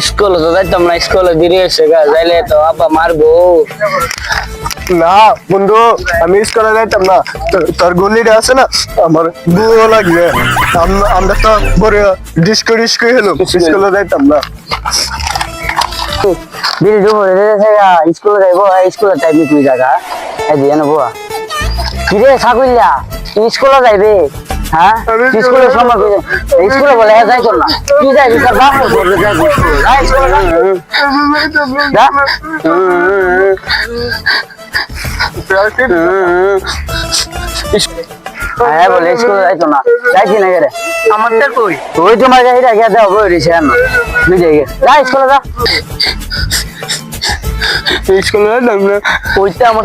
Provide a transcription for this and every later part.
স্কুলে তো যাইতাম না স্কুলে দেরি হয়েছে গা যাইলে তো আব্বা মারবো। না বন্ধু আমি স্কুলে যাইতাম না। তোর গলিটা আছে না? আমার বউ লাগবে। আম- আমরা তো বড় ডিস্কো ডিস্কো হেলাম স্কুলে যাইতাম না। দিদি দুপুরে স্কুলে যাইবো স্কুলে টাইম তুই জায়গা এই দিয়ে নেব কিরে তুই স্কুলে যাইবে? হ্যাঁ? স্কুলে সময় কই স্কুলে বলে হ্যাঁ যাইতো না। তুই যাইবি তোর বাপ বলবে যাইবি যা স্কুলে যা। হ্যাঁ বলে স্কুলে যাইতো না। যাইছি না গেরে আমার কই? তুই তোমার কাছে গিয়ে দাও বই রিছে না তুই যাই যা স্কুলে যা। স্কুলে যাইতাম না। ওইটা আমার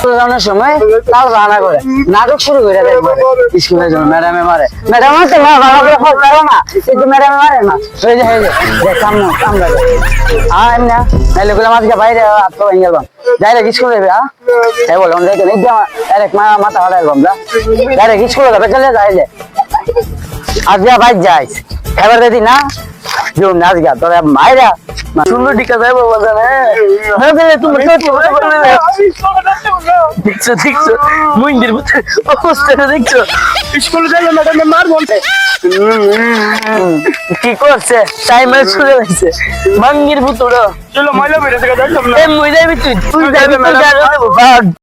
যা জানার সময় তাও রান্না করে। নাটক শুরু করে দেয় স্কুলের জন্য ম্যাডামে মারে। ম্যাডাম আছে না ভালো করে ফোন করো না? কিন্তু ম্যাডামে মারে না। হয়ে যায় হয়ে যায় কাম কামড়া হ্যাঁ এমনি, নাইলে গুলো আজকে বাইরে আত্ম ভেঙে গেলাম। ডাইরেক্ট স্কুলে যাবে হ্যাঁ এই বললাম দেখে আমার ডাইরেক্ট মা, মাথা হারাই যা। ডাইরেক্ট স্কুলে যাবে, চলে যাইলে আজকে বাইক যাই। এবার দিদি না? জুম নাচ গা তোরা মায়েরা সুন্দর টিকা যাই বাবা জানে হ্যাঁ তুমি দেখছ দেখছ মুইন্দির অবস্থাটা দেখছ। স্কুলে যাইলে ম্যাডামে মার বলতে কি করছে? টাইমে স্কুলে যাইছে মাঙ্গির ভুতুড়ো চলো ময়লা যাইবি তুই তুই যাইবি তুই যাইবি